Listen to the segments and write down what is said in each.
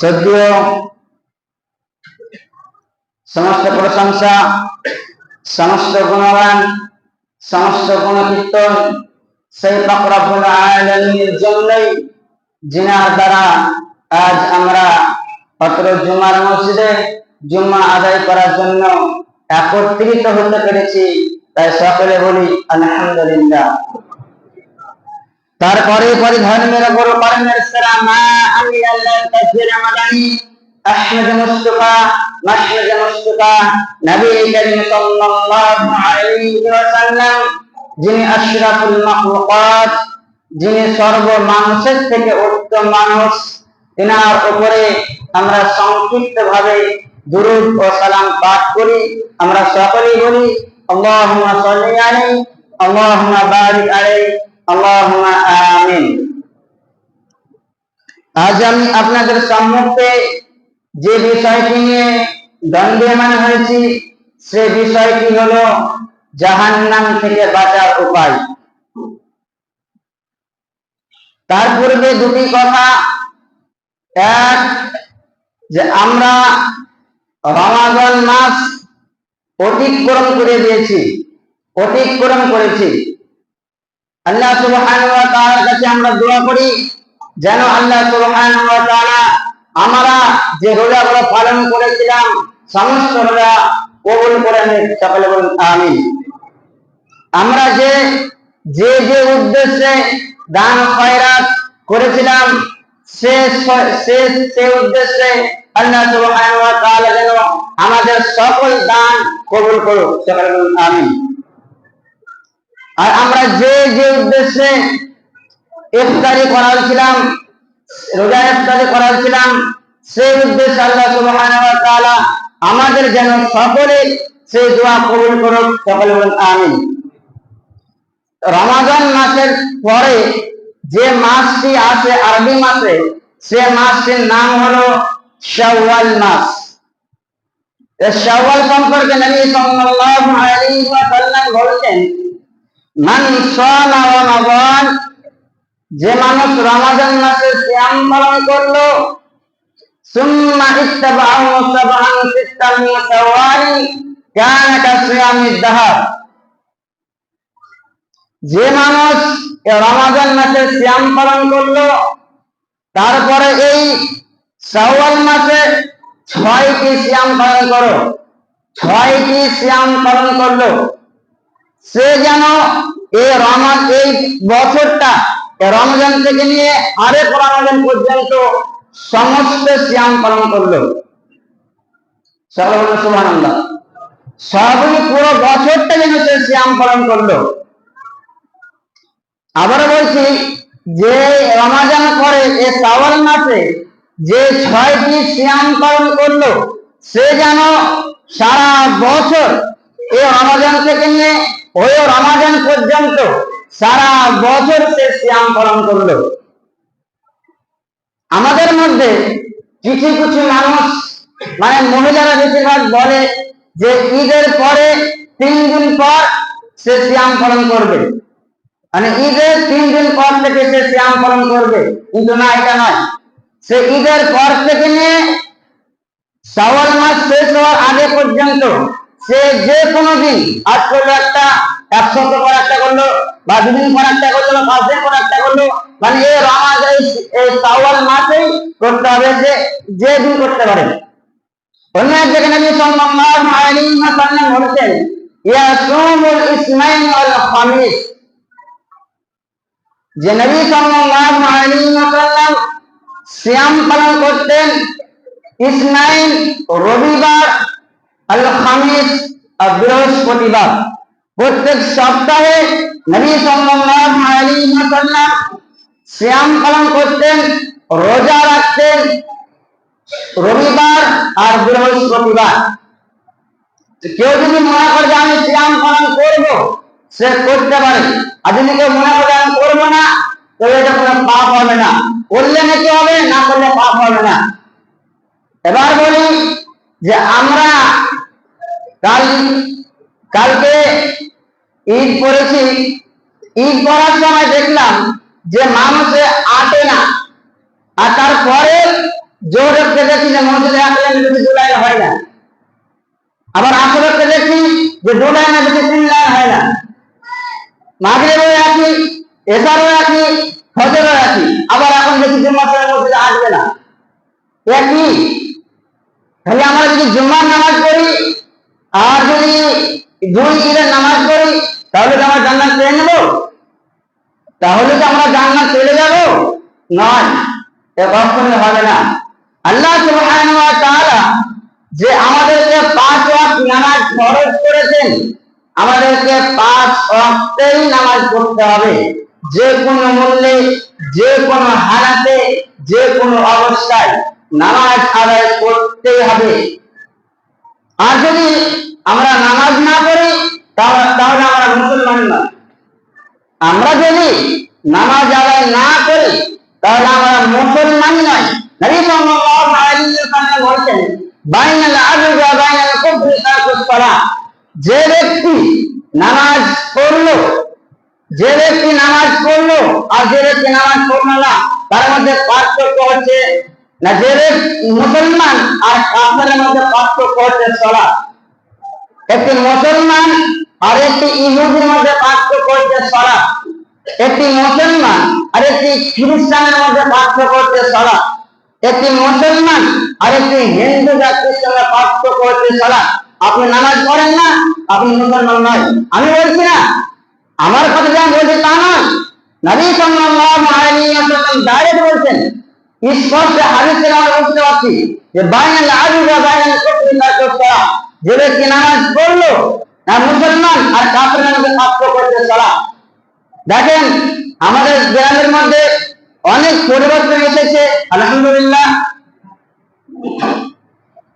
সদ্য সমস্ত প্রশংসা, সমস্ত গুণবান সমস্ত গুণকীর্তন, সেই ফকরাবুল আলমীর জন্যই জিনার দ্বারা আজ আমরা অত্র জুমার মসজিদে জুম্মা আদায় করার জন্য একত্রিত হতে পেরেছি। তাই সকলে বলি, আলহামদুলিল্লাহ। তারপরে পরে ধর্মের কর্মের সেরা মা আমি আল্লাহ তাফসীর মাদানী আহমদ মুস্তাফা, মাহমুদ মুস্তাফা, নবী করিম সাল্লাল্লাহু আলাইহি ওয়াসাল্লাম, যিনি আশরাফুল মাখলুকাত, যিনি সর্ব মানুষের থেকে উত্তম মানুষ তিনার উপরে আমরা সংক্ষিপ্ত ভাবে দুরুদ ও সালাম পাঠ করি। আমরা সকলেই বলি, আল্লাহুম্মা সাল্লি আলাইহি, আল্লাহুম্মা বারিক আলাইহি আল্লাহুম্মা আজ আমি আপনাদের সম্মুখে যে বিষয়টি নিয়ে দণ্ডীয়মান হয়েছি, সে বিষয়টি থেকে বাঁচার উপায়। তার পূর্বে দুটি কথা। এক, যে আমরা রমাগন মাস অতিক্রম করে দিয়েছি, অতিক্রম করেছি। আল্লাহ সুবহানাহু কাছে আমরা দোয়া করি, যেন আল্লাহ সুবহানাহু ওয়া তাআলা আমরা যে রোজাগুলো পালন করেছিলাম, সমস্ত রোজা কবুল করে নেন। সকলে বলুন, আমিন। আমরা যে যে যে উদ্দেশ্যে দান খয়রাত করেছিলাম, সে সে সে উদ্দেশ্যে আল্লাহ সুবহানাহু ওয়া তাআলা যেন আমাদের সকল দান কবুল করুক। সকলে বলুন, আমিন। আর আমরা যে যে উদ্দেশ্যে ইফতারি করাচ্ছিলাম রোজা ইফতারি করাচ্ছিলাম সেই উদ্দেশ্যে আল্লাহ সুবহানাহু ওয়া তাআলা আমাদের যেন সকলে সেই দোয়া কবুল করুক, সকলে বলুন আমিন। রমাদান মাসের পরে যে মাসটি আসে আরবি মাসে, সে মাসটির নাম হলো শাওয়াল মাস। এই শাওয়াল সম্পর্কে নবী সাল্লাল্লাহু আলাইহি ওয়াসাল্লাম বলেছেন মান যে মানুষ রমাদান মাসে সিয়াম পালন করল দাহর যে মানুষ এই রমাদান মাসে সিয়াম পালন করল, তারপরে এই শাওয়াল মাসে ছয়টি সিয়াম পালন করো, ছয়টি সিয়াম পালন করল। সে যেন এই রমা, এই বছরটা রমজান থেকে নিয়ে আরে রমজান পর্যন্ত সমস্ত শ্যাম পালন করল। সুবহানাল্লাহ। সবই পুরো বছরটা যেন সে সিয়াম পালন করল। আবার বলছি, যে রমাজান পরে, এ শ্রাবণ মাসে যে ছয়টি শ্যাম পালন করল, সে যেন সারা বছর এই রমাজান থেকে নিয়ে ওই রমাজান পর্যন্ত সারা বছর সে সিয়াম পালন করল। আমাদের মধ্যে কিছু কিছু মানুষ মানে মহিলারা বেশিরভাগ বলে যে ঈদের পরে তিন দিন পর সে শ্যাম পালন করবে। মানে ঈদের তিন দিন পর থেকে সে শ্যাম পালন করবে। কিন্তু না, এটা নয়। সে ঈদের পর থেকে নিয়ে শ্রাবণ মাস শেষ হওয়ার আগে পর্যন্ত সে যে কোনো দিন আজ করল একটা এক সপ্তাহ পর একটা করল, বা দুদিন পর একটা করল, বা পাঁচ দিন পর একটা করল মানে এই রমাজ এই শ্রাবণ মাসেই করতে হবে যে যে দিন করতে পারে। অন্য এক জায়গায় নবী সাল্লাল্লাহু আলাইহি ওয়াসাল্লাম বলেছেন ইয়াসুমুল ইসমাইন ওয়াল খামিস। যে নবী সাল্লাল্লাহু আলাইহি ওয়াসাল্লাম সিয়াম পালন করতেন ইসনাইন রবিবার আল খামিস বৃহস্পতিবার। প্রত্যেক সপ্তাহে নবী সাল্লাল্লাহু সিয়াম পালন করতেন, রোজা রাখতেন, রবিবার আর বৃহস্পতিবার। কেউ যদি মনে করে যে আমি সিয়াম পালন করব, সে করতে পারে। আর যদি কেউ মনে করে আমি করব না তবে এটা কোনো পাপ হবে না। করলে নাকি হবে, না করলে পাপ হবে না। এবার বলি যে আমরা কাল, কালকে ঈদ করেছি। ঈদ করার সময় দেখলাম যে মানুষে আটে না। আর তারপরে জোহরকে দেখি যে মসজিদে আসলে বেশি জুলাই হয় না। আবার আসরকে দেখি যে জুলাই না বেশি তিন লাইন হয় না। মাগরিবেও একই এসারও একই, ফজরও একই। আবার এখন দেখি যে মসজিদের মসজিদে আসবে না। একই। তাহলে আমরা যদি জুম্মার নামাজ আর যদি দুই ঈদের নামাজ পড়ি, তাহলে তো আমরা জান্নাত পেয়ে নেব। তাহলে তো আমরা জান্নাত চলে যাব। নয় কখনোই হবে না। আল্লাহ সুবহানাহু ওয়া তাআলা যে আমাদেরকে পাঁচ ওয়াক্ত নামাজ ফরজ করেছেন, আমাদেরকে পাঁচ ওয়াক্তেই নামাজ পড়তে হবে। যে কোনো মূল্যে, যে কোনো হালাতে, যে কোনো অবস্থায় নামাজ আদায় করতেই হবে। আর যদি আমরা নামাজ না পড়ি, তাহলে আমরা মুসলমান নয় আমরা যদি নামাজ আদায় না করি, তাহলে আমরা মুসলমান নয় নবী সাল্লাল্লাহু আলাইহি ওয়াসাল্লাম বলেছেন, বাইনাল আবদি যে ব্যক্তি নামাজ পড়ল, যে ব্যক্তি নামাজ পড়ল, আর যে ব্যক্তি নামাজ পড়ল না, তার মধ্যে পার্থক্য হচ্ছে না, যে মুসলমান আর মধ্যে পার্থক্য একটি মুসলমান আর একটি ইহুদির মধ্যে পার্থক্য একটি মুসলমান আর একটি খ্রিস্টানের মধ্যে পার্থক্য হচ্ছে একটি মুসলমান আর একটি হিন্দু পার্থক্য আপনি নামাজ পড়েন না, আপনি মুসলমান নয়। আমি বলছি না, আমার কথা যা বলছি তা নয়। নবী সাল্লাল্লাহু আলাইহি ওয়াসাল্লাম ডাইরেক্ট বলছেন আমরা বুঝতে পারছি যে বাইনাল ওয়া বাইনাল কুফরি যে ব্যক্তি নামাজ পড়ল, না মুসলমান, আর পার্থক্য সালাত দেখেন, আমাদের গ্রামের মধ্যে অনেক পরিবর্তন এসেছে। আলহামদুলিল্লাহ।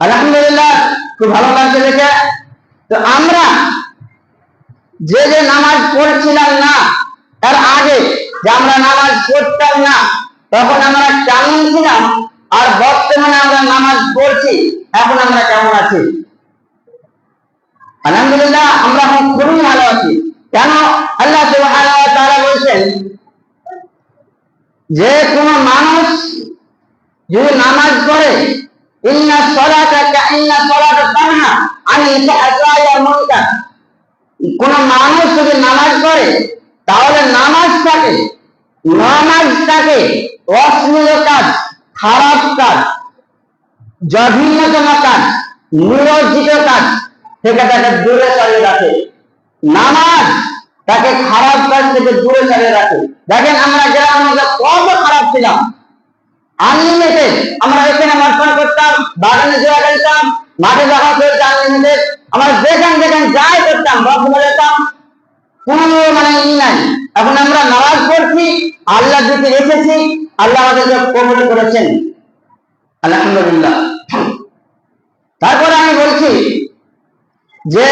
আলহামদুলিল্লাহ, খুব ভালো লাগছে দেখে। তো আমরা যে যে নামাজ পড়ছিলাম না, তার আগে যে আমরা নামাজ পড়তাম না তখন আমরা কেমন ছিলাম? আর বর্তমানে আমরা নামাজ পড়ছি, এখন আমরা কেমন আছি? আলহামদুলিল্লাহ, আমরা এখন খুবই ভালো আছি। কেন? আল্লাহ তাআলা বলছেন, যে কোন মানুষ যদি নামাজ পড়ে, ইন্না সলাতা তানহা আনিল ফাহশাই ওয়াল মুনকার। কোন মানুষ যদি নামাজ পড়ে, তাহলে নামাজ থাকে নামাজটাকে নামাজটাকে অশ্লীল কাজ, খারাপ কাজ, জঘন্যতম কাজ নিরজিত কাজ, থেকে তাকে দূরে সরিয়ে রাখে। নামাজ তাকে খারাপ কাজ থেকে দূরে সরিয়ে রাখে। দেখেন আমরা গ্রামের কত খারাপ ছিলাম। আনলিমিটেড আমরা এখানে মাঠপান করতাম, বাগানে জোয়া খেলতাম মাঠে দেখা আনলিমিটেড আমরা যেখান যেখান যাই করতাম বক্তব্য যেতাম কোনো মানে ই নাই। এখন আমরা নামাজ আল্লাহ দিকে এসেছি, আল্লাহ আমাদেরকে কবুল করেছেন। আলহামদুলিল্লাহ। তারপরে আমি বলছি যে,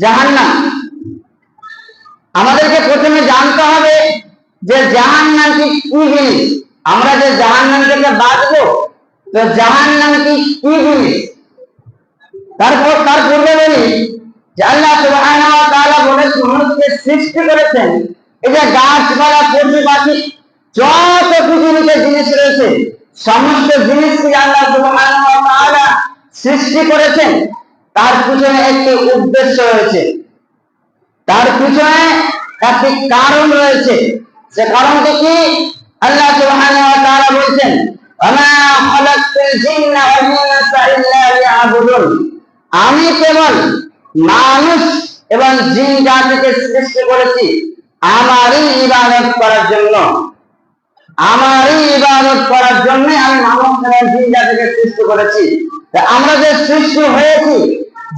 জাহান্নাম। আমাদেরকে প্রথমে জানতে হবে যে জাহান্নাম কি কি জিনিস? আমরা যে জাহান্নাম থেকে বাঁচবো, তো জাহান্নাম কি কি জিনিস? তারপর, তার পূর্বে বলি যে আল্লাহ সুবহানাহু ওয়া তাআলা মানুষকে সৃষ্টি করেছেন যে গাছপালা পশু পাখি, যত পৃথিবীতে জিনিস রয়েছে, সমস্ত জিনিসকে আল্লাহ তাআলা সৃষ্টি করেছেন। তার পিছনে একটি উদ্দেশ্য রয়েছে। তার পিছনে একটি কারণ রয়েছে। সে কারণটি কি? আল্লাহ সুবহানাহু ওয়া তাআলা ইল্লা লিয়াবুদুন। আমি কেবল মানুষ এবং জিন জাতিকে সৃষ্টি করেছি। আমারই ইবাদত করার জন্য। আমারই ইবাদত করার জন্য আমি মানুষ এবং জিন জাতিকে সৃষ্টি করেছি। আমরা যে সৃষ্টি হয়েছি,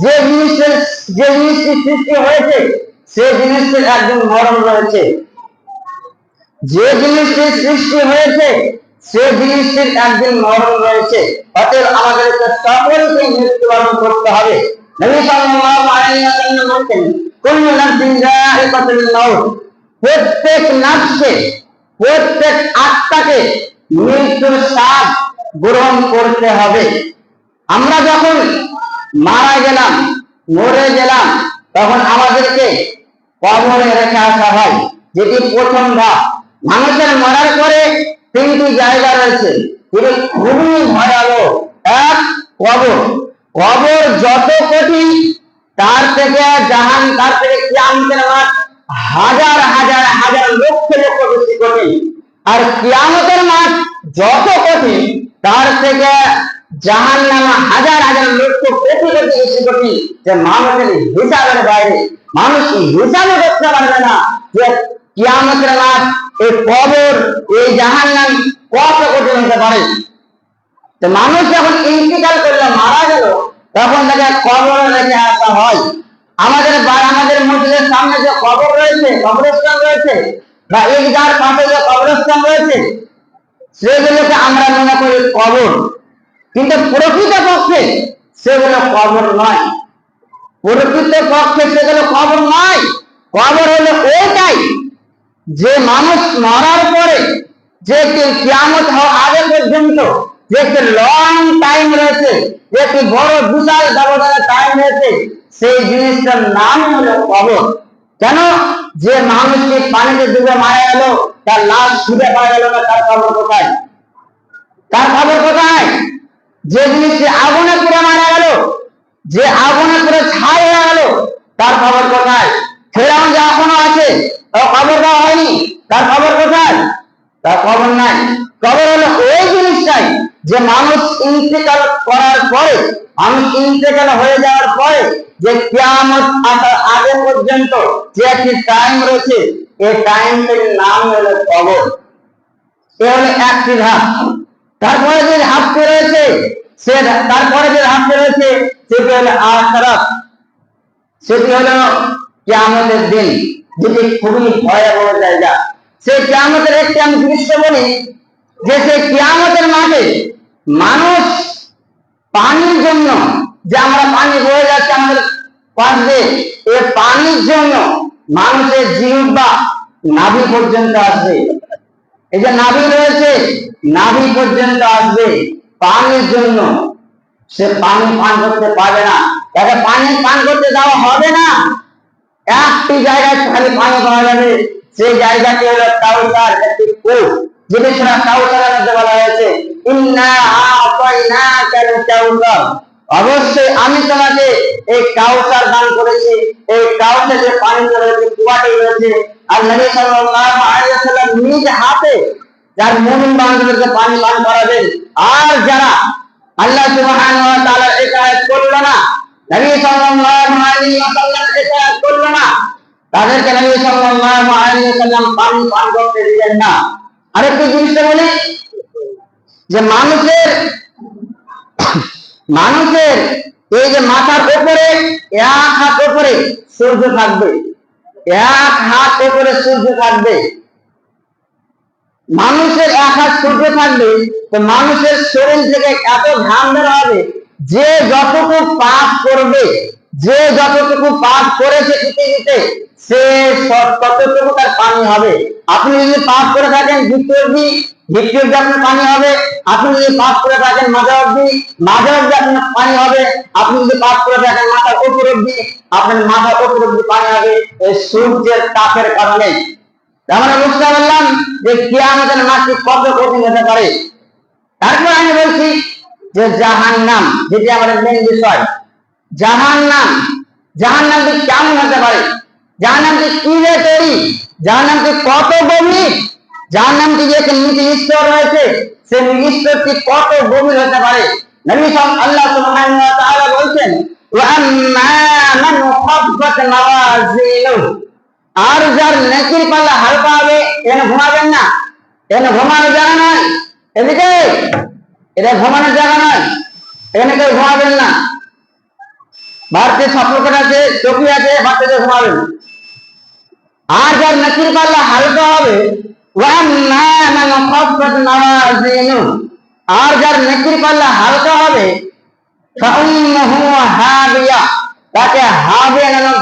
যে জিনিসের যে জিনিসটি সৃষ্টি হয়েছে সেই জিনিসটির একজন মরণ রয়েছে। যে জিনিসটি সৃষ্টি হয়েছে, সে জিনিসটির একদিন মরণ রয়েছে। অতএব আমাদেরকে সকলকে মৃত্যুবরণ করতে হবে। নবী সাল্লাল্লাহু আলাইহি ওয়াসাল্লাম বলেন কুল্লু নাফসিন যায়িকাতুল মাউত। প্রত্যেক নাফসে প্রত্যেক আত্মাকে মৃত্যুর স্বাদ গ্রহণ করতে হবে। আমরা যখন মারা গেলাম, মরে গেলাম, তখন আমাদেরকে কবরে রেখে আসা হয়, যেটি প্রথম ধাপ। মানুষের মরার পরে তিনটি জায়গা রয়েছে এটি খুবই ভয়াবহ। এক, কবর। কবর যত কঠিন, তার থেকে জাহান তার থেকে কিয়ামতের মাঠ হাজার হাজার হাজার লক্ষ লক্ষ বেশি কঠিন আর কিয়ামতের মাঠ যত কঠিন তার থেকে জাহান নামা হাজার হাজার লক্ষ কোটি কোটি বেশি কঠিন যে মানুষের হিসাবের বাইরে, মানুষ হিসাবে করতে পারবে না যে কিয়ামতের মাঠ এই কবর এই জাহান নাম কত কঠিন হতে পারে। মানুষ যখন ইন্তিকাল করলে, মারা গেল, তখন তাকে কবরে রেখে আসা হয়। আমাদের আমাদের মসজিদের সামনে যে কবর রয়েছে, কবরস্থান রয়েছে, বা ঈদগার পাশে যে কবরস্থান রয়েছে, সেগুলোকে আমরা মনে করি কবর। কিন্তু প্রকৃত পক্ষে সেগুলো কবর নয়। প্রকৃত পক্ষে সেগুলো কবর নয়। কবর হলো ওইটাই যে মানুষ মরার পরে যে কিয়ামত হওয়ার আগে পর্যন্ত যে লং টাইম রয়েছে, যে একটি বড় বিশাল ব্যবধানের টাইম রয়েছে সেই জিনিসটার নাম হলো কবর কেন? যে মানুষটি পানিতে ডুবে মারা গেল, তার লাশ ছুটে পাওয়া গেল না, তার খবর কোথায়? তার খবর কোথায়? যে জিনিসটি আগুনে পুড়ে মারা গেল, যে আগুনে পুরো ছাই হয়ে গেল, তার খবর কোথায়? ফেরাউন যে এখনও আছে খবর দেওয়া হয়নি, তার খবর কোথায়? তার খবর নাই। খবর হলো ওই জিনিসটাই, যে মানুষ ইন্তেকাল করার পরে, মানুষ ইন্তেকাল হয়ে যাওয়ার পরে যে কিয়ামত আসার আগে পর্যন্ত যে একটি টাইম রয়েছে এই টাইমটির নাম হলো কবর। এ হলো একটি ধাপ। তারপরে যে ধাপটি রয়েছে, সে তারপরে যে ধাপটি রয়েছে, সেটি হলো আখরাত। সেটি হলো কিয়ামতের দিন, যেটি খুবই ভয়াবহ জায়গা। সেই কিয়ামতের একটি আমি দৃশ্য বলি, যে সেই কিয়ামতের মাঠে মানুষ পানির জন্য যে আমরা পানি বয়ে যাচ্ছে আমাদের পাশ এই পানির জন্য মানুষের জিহ্বা নাভি পর্যন্ত আসবে। এই যে নাভি রয়েছে, নাভি পর্যন্ত আসবে। পানির জন্য সে পানি পান করতে পারবে না। তাকে পানি পান করতে দেওয়া হবে না। একটি জায়গায় খালি পানি পাওয়া যাবে। সেই জায়গাটি হলো কাউসার একটি কূপ যেটি সেটা কাউসারের মধ্যে বলা হয়েছে। ইন্না আতাইনা কাল কাউসার অবশ্যই আমি তোমাকে এই কাউসার দান করেছি, এই কাউসার যে পানি রয়েছে কুয়াটি রয়েছে, আর নবী সাল্লাল্লাহু আলাইহি ওয়াসাল্লাম নিজ হাতে যার মুমিন বান্ধবদেরকে পানি পান করাবেন। আর যারা আল্লাহ সুবহানাহু ওয়া তাআলা ইতাআত করল না, নবী সাল্লাল্লাহু আলাইহি ওয়াসাল্লাম ইতাআত করল না, তাদেরকে নবী সাল্লাল্লাহু আলাইহি ওয়াসাল্লাম পানি পান করতে দিলেন না। আরেকটি জিনিসটা বলি, যে মানুষের মানুষের এই যে মাথার উপরে, এক হাত উপরে সূর্য থাকবে। এক হাত উপরে সূর্য থাকবে। মানুষের এক হাত সূর্য থাকবে, তো মানুষের শরীর থেকে এত ঘাম বের হবে, যে যতটুকু পাপ করবে, যে যতটুকু পাপ করেছে পৃথিবীতে সে ততটুকু তার পানি হবে। আপনি যদি পাপ করে থাকেন দ্বিতীয় দ্বিতীয় আপনার পানি হবে, আপনি যদি পাপ করে থাকেন মাঝা অব্দি মাঝা অব্দি আপনার পানি হবে, আপনি যদি পাপ করে থাকেন মাথার উপর অব্দি আপনার মাথার উপর অব্দি পানি হবে, এই সূর্যের তাপের কারণে। আমরা বুঝতে পারলাম যে কত কঠিন হতে পারে। তারপর আমি বলছি যে জাহান নাম যেটি আমাদের মেন বিষয় জাহান নাম জাহান কেমন হতে পারে? জাহান নামটি কি তৈরি? জাহান কত গভীর? জাহান নামটি যে একটি স্তর রয়েছে সেই স্তরটি কত গভীর হতে পারে। নবী সাল- আল্লাহ সুবহানাহু আর যার নেকির পাল্লা হালকা হবে, এনে ঘুমাবেন না। এনে ঘুমানোর জায়গা নয় এদিকে এটা ঘুমানোর জায়গা নয় এখানে কেউ ঘুমাবেন না। ভারতের সাপোর্ট আছে চকি আছে বাচ্চাদের ঘুমাবেন আর যার নেকির পাল্লা হালকা হবে আর যার নেকির পাল্লা হালকা হবে তাকে হাবিয়া নামক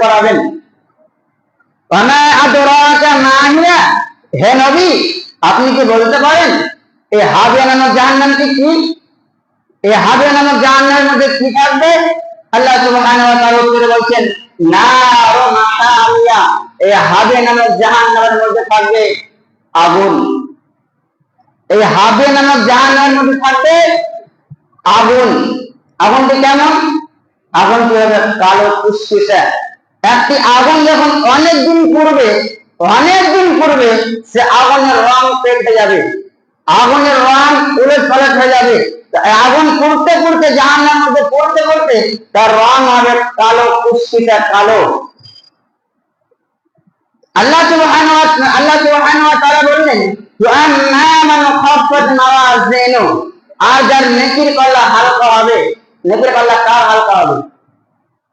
করাবেন। হে নবী, আপনি কি বলতে পারেন এই হাবিয়া নামক জাহান্নামটি কি? এই হাবিয়া নামক জাহান্নামের মধ্যে কি থাকবে? আল্লাহ উত্তরে বলছেন মাহামিয়া এই হাবিয়া নামক জাহান্নামের মধ্যে থাকবে আগুন। এই হাবে নামক জাহান্নামের মধ্যে থাকবে আগুন। আগুনটি কেমন? আগুনটি হবে কালো কুসকুসা একটি আগুন যখন অনেক দিন পূর্বে অনেক দিন পূর্বে সে আগুনের রং পেটে যাবে। আগুনের রং উলট পালট হয়ে যাবে। আগুন পড়তে পড়তে জাহান্নার মধ্যে পড়তে পড়তে তার রং হবে কালো কুসকুসা কালো। আল্লাহ সুবহানাহু ওয়া তাআলা আল্লাহ সুবহানাহু ওয়া তাআলা বললেন ওয়াম্মা মান খাফফাত মাওয়াজিনু আর যার নেকির পাল্লা হালকা হবে। নেকির পাল্লা কার হালকা হবে?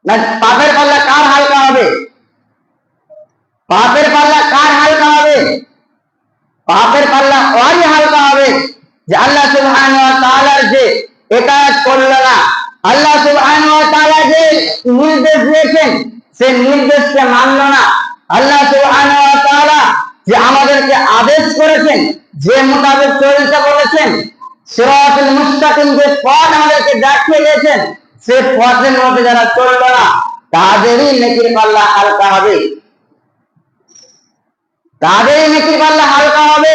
না পাপের পাল্লা কার হালকা হবে? পাপের পাল্লা কার হালকা হবে? পাপের পাল্লা ওরই হালকা হবে? যে আল্লাহ সুবহানাহু ওয়া তাআলার যে একাজ করল না। আল্লাহ সুবহানাহু ওয়া তাআলা যে নির্দেশ দিয়েছেন, সে নির্দেশকে মানলো না। আল্লাহ যে আমাদেরকে আদেশ করেছেন, যে মোতাবেক চলতে বলেছেন, সিরাতুল মুস্তাকিম যে পথ আমাদেরকে দেখিয়ে দিয়েছেন, সে পথের মধ্যে যারা চলল না, তাদেরই নেকির পাল্লা হালকা হবে। তাদেরই নেকির পাল্লা হালকা হবে।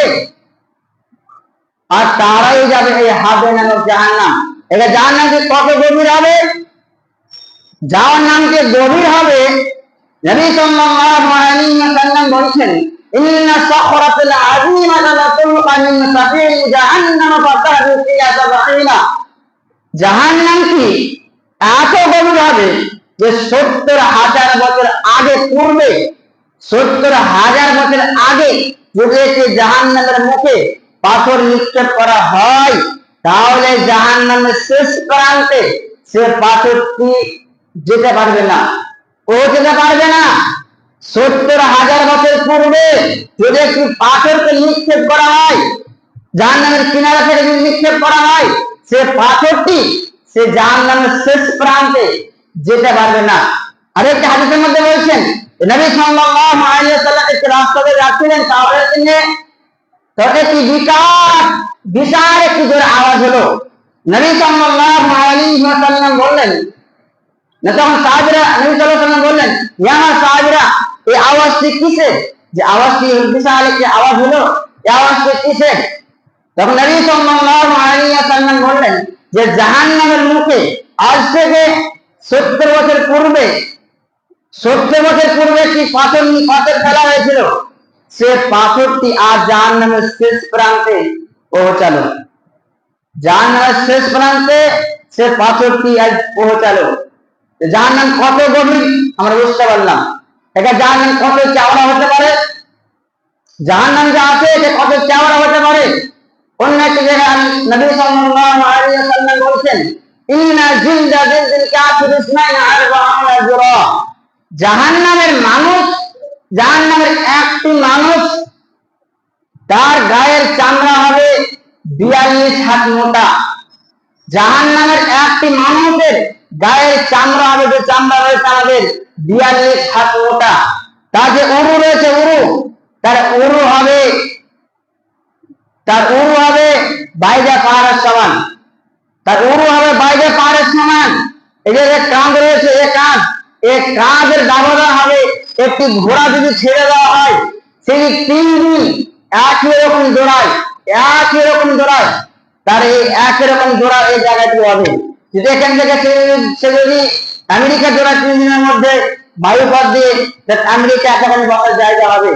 আর তারাই যাবে এই হাবে নামক জাহান্নাম। এটা জাহান্নাম যে কত গভীর হবে? জাহান্নাম যে গভীর হবে নবী সাল্লাল্লাহু আলাইহি ওয়াসাল্লাম ইন্না তুলকা মিন জাহান্নাম ফাতাহু ফিহা জাহান্নাম কি? এত গভীর হবে যে সত্তর হাজার বছর আগে পূর্বে, সত্তর হাজার বছর আগে যদি একটি জাহান্নামের মুখে পাথর নিক্ষেপ করা হয়, তাহলে জাহান্নামের শেষ প্রান্তে সে পাথরটি যেতে পারবে না। যেতে পারবে না। সত্তর হাজার বছর পূর্বে যদি একটি পাথরকে নিক্ষেপ করা হয়, জাহান্নামের কিনারা থেকে যদি নিক্ষেপ করা হয়, সে পাথরটি সে জাহান্নামের শেষ প্রান্তে যেতে পারবে না। আরেকটা হাদিসের মধ্যে বলছেন, নবী সাল্লাল্লাহু আলাইহি ওয়াসাল্লাম একটি রাস্তাতে যাচ্ছিলেন তাহলে তিনি তখন একটি বিকাশ বিশাল একটি জোরে আওয়াজ হলো। নবী সাল্লাল্লাহু আলাইহি ওয়াসাল্লাম বললেন না তখন সাহাবীরা নবী সাল্লাল্লাহু বললেন, ইয়া সাহাবীরা, এই আওয়াজটি কিসের? যে আওয়াজটি বিশাল একটি আওয়াজ হলো, এই আওয়াজটি কিসের? তখন নবী সাল্লাল্লাহু আলাইহি ওয়াসাল্লাম বললেন যে, জাহান্নামের মুখে আজ থেকে সত্তর বছর পূর্বে, সত্তর বছর পূর্বে কি পাথর পাথর ফেলা হয়েছিল? সে পাথরটি আজ জাহান্নামের শেষ প্রান্তে পৌঁছালো। জাহান্নামের শেষ প্রান্তে সে পাথরটি আজ পৌঁছালো। জাহান্নাম কত গভীর, আমরা বুঝতে পারলাম। এটা জাহান্নাম কত চাওড়া হতে পারে জাহান্নাম যা আছে এটা কত চাওড়া হতে পারে। অন্য একটি জায়গায় নবী সাল্লাল্লাহু আলাইহি বলছেন, ইন্না জিলদা জিলদিল কাফির জুরা জাহান্নামের মানুষ, জাহান্নামের একটি মানুষ, তার গায়ের চামড়া হবে বিয়াল্লিশ হাত মোটা। জাহান্নামের একটি মানুষের গায়ের চামড়া যে চামড়া রয়েছে আমাদের বিয়াল্লিশ হাত মোটা তার যে উরু রয়েছে, উরু, তার উরু হবে, তার উরু হবে বাইরে পাহাড়ের সমান। তার উরু হবে বাইরে পাহাড়ের সমান। এই যে কাঁধ রয়েছে এ কাঁধ। এই কাঁধের দাবদা হবে একটি ঘোড়া যদি ছেড়ে দেওয়া হয়, সেই তিন দিন একই রকম দৌড়ায় একই রকম দৌড়ায় তার এই একই রকম দৌড়া এই জায়গাটি হবে। যদি এখান থেকে যদি- আমেরিকা দৌড়ায় তিন দিনের মধ্যে বায়ু বায়ুপথ দিয়ে আমেরিকা এতখানি বসার জায়গা হবে।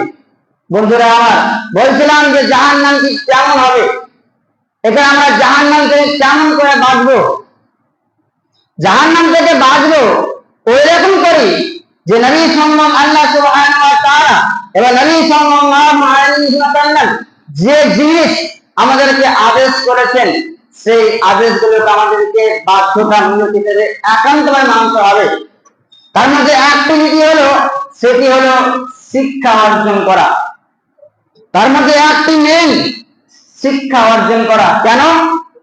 বন্ধুরা আমার, বলছিলাম যে জাহান নাম কি কেমন হবে? এখানে আমরা জাহান নাম থেকে কেমন করে বাঁচবো? জাহান নাম থেকে বাঁচবো ওই রকম করি যে নবী সাল্লাম আল্লাহ ওয়া তাআলা নবী আলাইহি যে জিনিস আমাদেরকে আদেশ করেছেন সেই আদেশগুলোকে আমাদেরকে বাধ্যতামূলক হিসেবে একান্তভাবে মানতে হবে। তার মধ্যে অ্যাক্টিভিটি হলো, সেটি হলো শিক্ষা অর্জন করা। তার মধ্যে একটি মেন শিক্ষা অর্জন করা। কেন?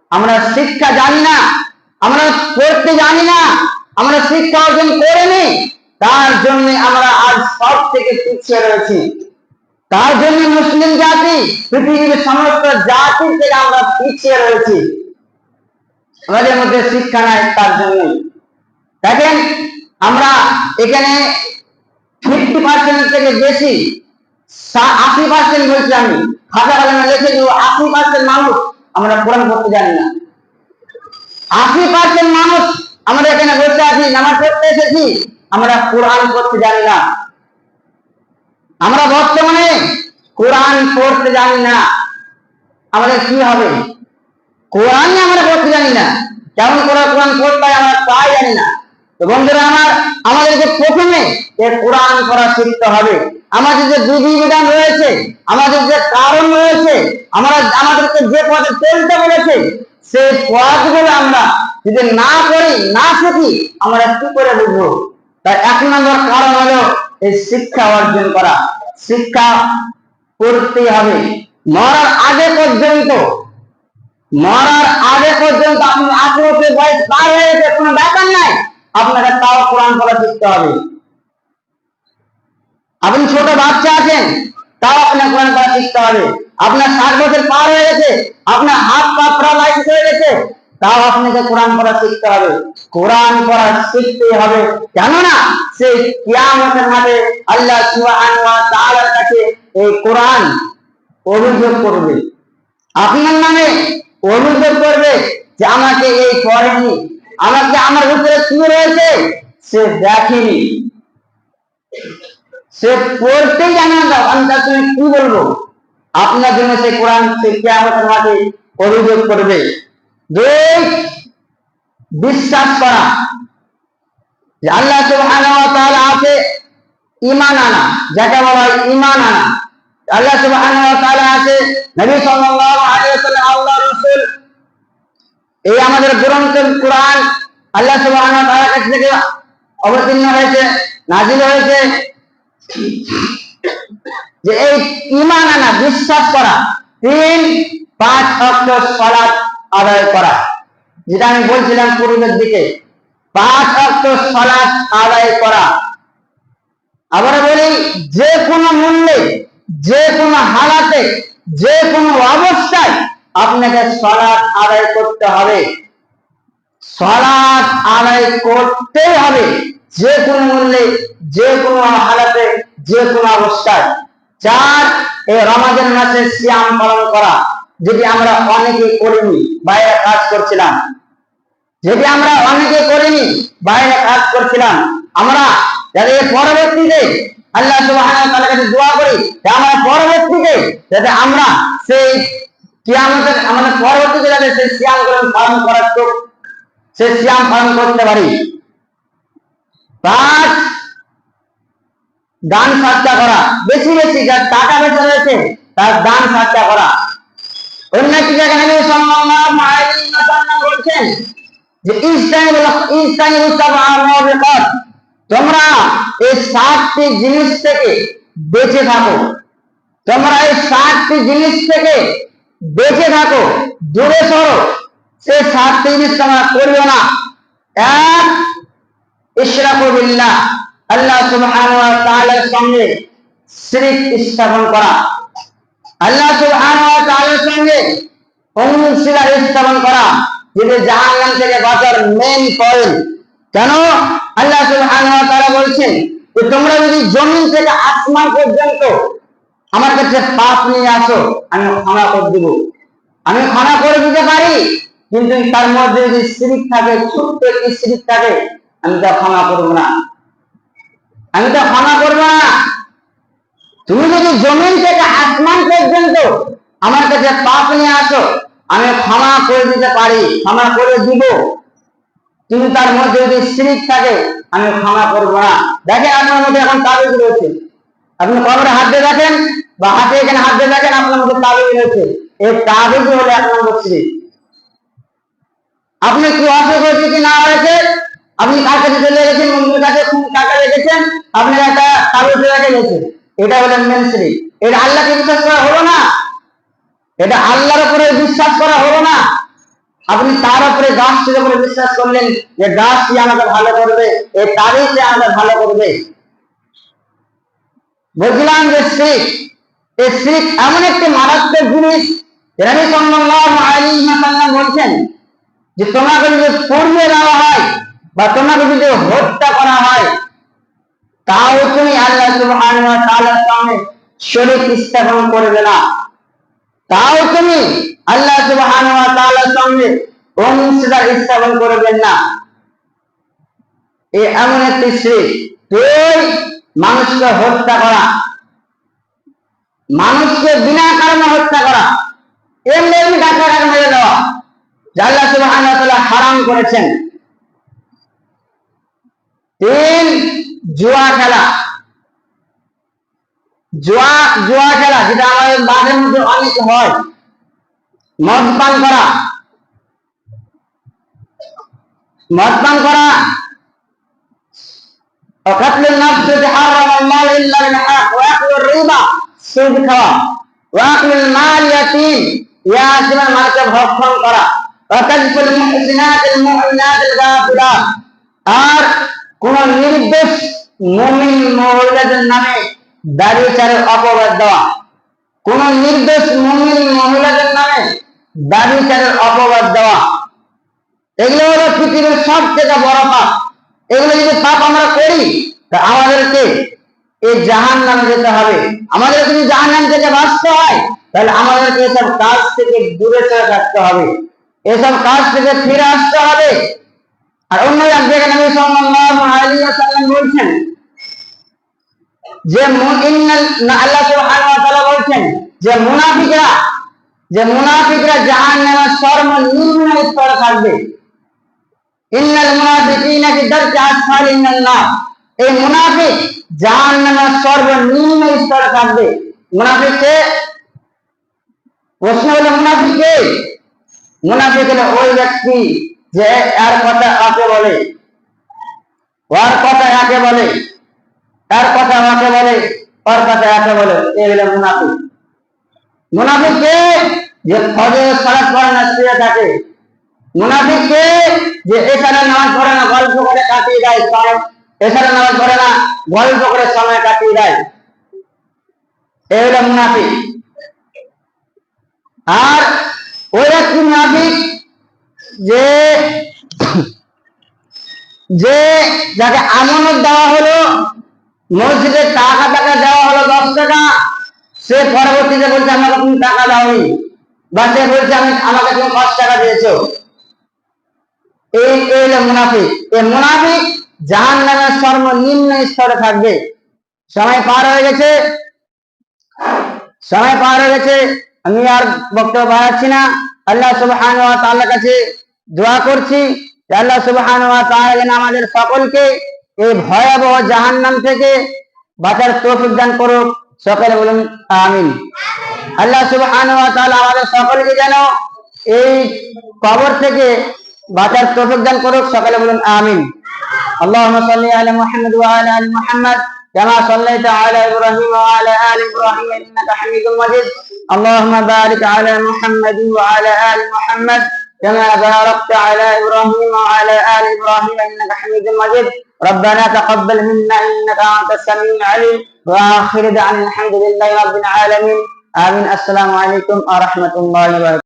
আমরা শিক্ষা জানি না, আমরা পড়তে জানি না, আমরা শিক্ষা অর্জন করিনি। তার জন্য আমরা আজ সব থেকে পিছিয়ে রয়েছি। তার জন্য মুসলিম জাতি, পৃথিবীর সমস্ত জাতির থেকে আমরা পিছিয়ে রয়েছি। আমাদের মধ্যে শিক্ষা নাই, তার জন্যই। দেখেন, আমরা এখানে ফিফটি পার্সেন্ট থেকে বেশি আশি পার্সেন্ট বলছি আমি। খাতা কলমে লিখে দিব আশি পার্সেন্ট মানুষ আমরা কোরআন করতে জানি না। আশি পার্সেন্ট মানুষ আমরা এখানে বসে আছি, নামাজ পড়তে এসেছি, আমরা কোরআন পড়তে জানি না। আমরা বর্তমানে কোরআন পড়তে জানি না। আমাদের কি হবে? কোরআন আমরা পড়তে জানি না। কেমন করে কোরআন পড়তে আমরা তাই জানি না। তো বন্ধুরা, আমার আমাদেরকে প্রথমে এ কোরআন পড়া শিখতে হবে, আমাদের যে বিধি বিধান রয়েছে, আমাদের যে কারণ রয়েছে, আমরা আমাদেরকে যে পথে চলতে বলেছে, সেই পথগুলো আমরা যদি না করি, না শিখি, আমরা কি করে বুঝব? তার এক নম্বর কারণ হলো এই শিক্ষা অর্জন করা। শিক্ষা করতে হবে। মরার আগে পর্যন্ত মরার আগে পর্যন্ত আপনি আঠারো বছর বয়স পার হয়ে গেছে, কোনো ব্যাপার নাই। আপনাকে তাও কোরআন পড়া শিখতে হবে। আপনি ছোট বাচ্চা আছেন, তাও আপনার কোরআন পড়া শিখতে হবে। আপনার ষাট বছর পার হয়ে গেছে, আপনার হাত পা প্যারালাইজ হয়ে গেছে, তাও আপনাকে কোরআন পড়া শিখতে হবে। কোরআন পড়া শিখতে হবে। কেননা, সেই কিয়ামতের মাঠে আল্লাহ সুবহানাহু তাআলার কাছে এই কোরআন অভিযোগ করবে। আপনার নামে অভিযোগ করবে যে আমাকে এই করেনি, আমাকে আমার ভিতরে কি রয়েছে, সে দেখেনি। সে পড়তেই জানে না আমি তার সঙ্গে কি বলব? আপনার জন্য সে কোরআন, সে কেয়ামতের অভিযোগ করবে। দুই, বিশ্বাস করা। যে আল্লাহ সুবহানাহু ওয়া তাআলা আছে, ঈমান আনা। যাকে বলা হয় ঈমান আনা। আল্লাহ সুবহানাহু ওয়া তাআলা আছে, নবী সাল্লাল্লাহু আলাইহি এই আমাদের গ্রন্থ, কোরআন আল্লাহ কাছ থেকে অবতীর্ণ হয়েছে, নাজিল হয়েছে। যে এই ঈমান আনা, বিশ্বাস করা, তিন পাঁচ অক্ট সালাত আদায় করা। যেটা আমি বলছিলাম পূর্বের দিকে, পাঁচ অক্ট সালাত আদায় করা। আবার বলি, যে কোনো মূল্যে, যে কোনো হালাতে, যে কোনো অবস্থায় আপনাকে সলাৎ আদায় করতে হবে। সলাৎ আদায় করতেই হবে। যে কোনো মূল্যে, যে কোনো হালাতে, যে কোনো অবস্থায়। চার এই রমাজান মাসে শ্যাম পালন করা যদি আমরা অনেকে করিনি, বাইরে কাজ করছিলাম। যদি আমরা অনেকে করিনি, বাইরে কাজ করছিলাম। আমরা যাতে পরবর্তীতে আল্লাহ কাছে দোয়া করি আমরা পরবর্তীতে যাতে আমরা সেই কিয়ামতের আমাদের পরবর্তীতে যাতে সেই করার সেই করতে পারি। পাঁচ দান করা, বেশি বেশি যার টাকা বেশি রয়েছে, তার দান করা। অন্য একটি জায়গায় বলছেন যে তোমরা এই সাতটি জিনিস থেকে বেঁচে থাকো। তোমরা এই সাতটি জিনিস থেকে বেঁচে থাকো, দূরে সরো। সেই সাতটি জিনিস তোমরা করিও না। এক, ইশরাকু বিল্লাহ, আল্লাহ সুবহানাহু ওয়া তাআলার সঙ্গে শিরক স্থাপন করা। আল্লাহ সুবহানাহু ওয়া তাআলার সঙ্গে অংশীদার স্থাপন করা যেটি জাহান্নাম থেকে বাঁচার মেইন পয়েন্ট কেন? আল্লাহ সুবহানাহু ওয়া তাআলা বলছেন যে, তোমরা যদি জমিন থেকে আসমান পর্যন্ত আমার কাছে পাপ নিয়ে আসো, আমি ক্ষমা করে দিব। আমি ক্ষমা করে দিতে পারি, কিন্তু তার মধ্যে যদি শিরিক থাকে, ছোট্ট একটি শিরিক থাকে, আমি তা ক্ষমা করব না। আমি তো ক্ষমা করব না। তুমি যদি জমিন থেকে আসমান পর্যন্ত আমার কাছে পাপ নিয়ে আসো, আমি ক্ষমা করে দিতে পারি, ক্ষমা করে দিব। কিন্তু তার মধ্যে যদি শিরিক থাকে, আমি ক্ষমা করব না। দেখেন আপনার মধ্যে এখন তাবিজ রয়েছে। আপনি কবরে হাত দিয়ে দেখেন বা হাতে এখানে হাত দিয়ে দেখেন আপনার মধ্যে তাবিজ রয়েছে। এই তাবিজ হলো এক নম্বর শিরিক আপনি কি অসুখ কি না হয়েছে? আপনি কার কাছে চলে গেছেন? মন্দিরের কাছে কোন টাকা রেখেছেন? আপনি একটা কাগজ রেখে গেছেন। এটা হলো মেন শিরিক এটা আল্লাহকে বিশ্বাস করা হলো না। এটা আল্লাহর উপরে বিশ্বাস করা হলো না। আপনি তার উপরে গাছটির উপরে বিশ্বাস করলেন যে গাছটি আমাকে ভালো করবে? এই তারিখে আমাকে ভালো করবে? যে শিখ। এই শিখ এমন একটি মারাত্মক জিনিস বলছেন যে তোমাকে যদি পড়িয়ে দেওয়া হয় বা তোমাকে যদি হত্যা করা হয়, তাও তুমি আল্লাহ সামনে শরীক স্থাপন করবে না। তাও তুমি আল্লাহ অংশীদার স্থাপন করবেন না। এ এমন একটি তুই মানুষকে হত্যা করা। মানুষকে বিনা কারণে হত্যা করা। এমনি ডাক্তার মেরে দেওয়া ওয়া তাআলা হারাম করেছেন। তিন, জুয়া খেলা। জুয়া জুয়া খেলা, যেটা আমাদের মাঝে মধ্যে অনেক হয়। মদ পান করা। মদ পান করা وقتل النفس التي حرم الله الا بالحق واكل الربا সুদ খাওয়া واكل المال يتيم ইয়াতিমের মালকে ভক্ষণ করা وكذب المحسنات المؤمنات الغافلات আর কোন নির্দোষ মুমিন মহিলাদের নামে দাঁড়িয়ে অপবাদ দেওয়া কোন নির্দোষ মুমিন মহিলাদের নামে দাঁড়িয়ে অপবাদ দেওয়া এগুলো হলো পৃথিবীর সব থেকে বড় পাপ এগুলো যদি পাপ আমরা করি আমাদেরকে এই জাহান নামে যেতে হবে। আমাদের যদি জাহান নাম থেকে বাঁচতে হয়, তাহলে আমাদেরকে এসব কাজ থেকে দূরে সরে থাকতে হবে। এসব কাজ থেকে ফিরে আসতে হবে। আর অন্য এক জায়গায় বলছেন, যে আল্লাহ সুবহানাহু বলছেন, যে মুনাফিকরা যে মুনাফিকরা জাহান্নামের সর্বনিম্ন স্তরে থাকবে। ইন্নাল মুনাফিকিনা ফি দারকি আসফালিন নার এই মুনাফিক জাহান্নামের সর্বনিম্ন স্তরে থাকবে। মুনাফিক কে প্রশ্ন হলো মুনাফিক? কে মুনাফিক হলো ওই ব্যক্তি যে এর কথা বলে? ওর কথা বলে? তার কথা বলে? ওর কথা বলে? হলো মুনাফিক। মুনাফিক কে যে সালাত থাকে মুনাফিক কে যে এছাড়া নামাজ পড়ে না, গল্প করে কাটিয়ে দেয় এছাড়া নামাজ পড়ে না, গল্প করে সময় কাটিয়ে দেয়। এ হলো মুনাফিক। আর ওই একটি মুনাফিক যে যে যাকে আমানত দেওয়া হলো, মসজিদে টাকা টাকা দেওয়া হলো দশ টাকা, সে পরবর্তীতে বলছে, আমাকে তুমি টাকা দাওনি, বা সে বলছে, আমি, আমাকে তুমি পাঁচ টাকা দিয়েছ। এই হলো মুনাফিক, এই মুনাফিক জাহান নামের সর্বনিম্ন স্তরে থাকবে। সময় পার হয়ে গেছে। সময় পার হয়ে গেছে। আমি আর বক্তব্য বাড়াচ্ছি না। আল্লাহ সুবহানাহু ওয়া তাআলার কাছে দোয়া করছি আল্লাহ সুবহানাহু ওয়া তাআলা যেন আমাদের সকলকে এই ভয়াবহ জাহান্নাম থেকে বাঁচার তৌফিক দান করুক। সকলে বলুন, আমিন। আল্লাহ সুবহানাহু ওয়া তাআলা আমাদের সকলকে যেন এই কবর থেকে বাঁচার তৌফিক দান করুক সকলে বলুন আমিন اللهم صل على محمد وعلى ال محمد كما صليت على ابراهيم وعلى ال ابراهيم انك حميد مجيد اللهم بارك على محمد وعلى ال محمد كما باركت على ابراهيم وعلى ال ابراهيم انك حميد مجيد ربنا تقبل منا انك انت السميع العليم واخر دعوانا الحمد لله رب العالمين امين السلام عليكم ورحمه الله وبركاته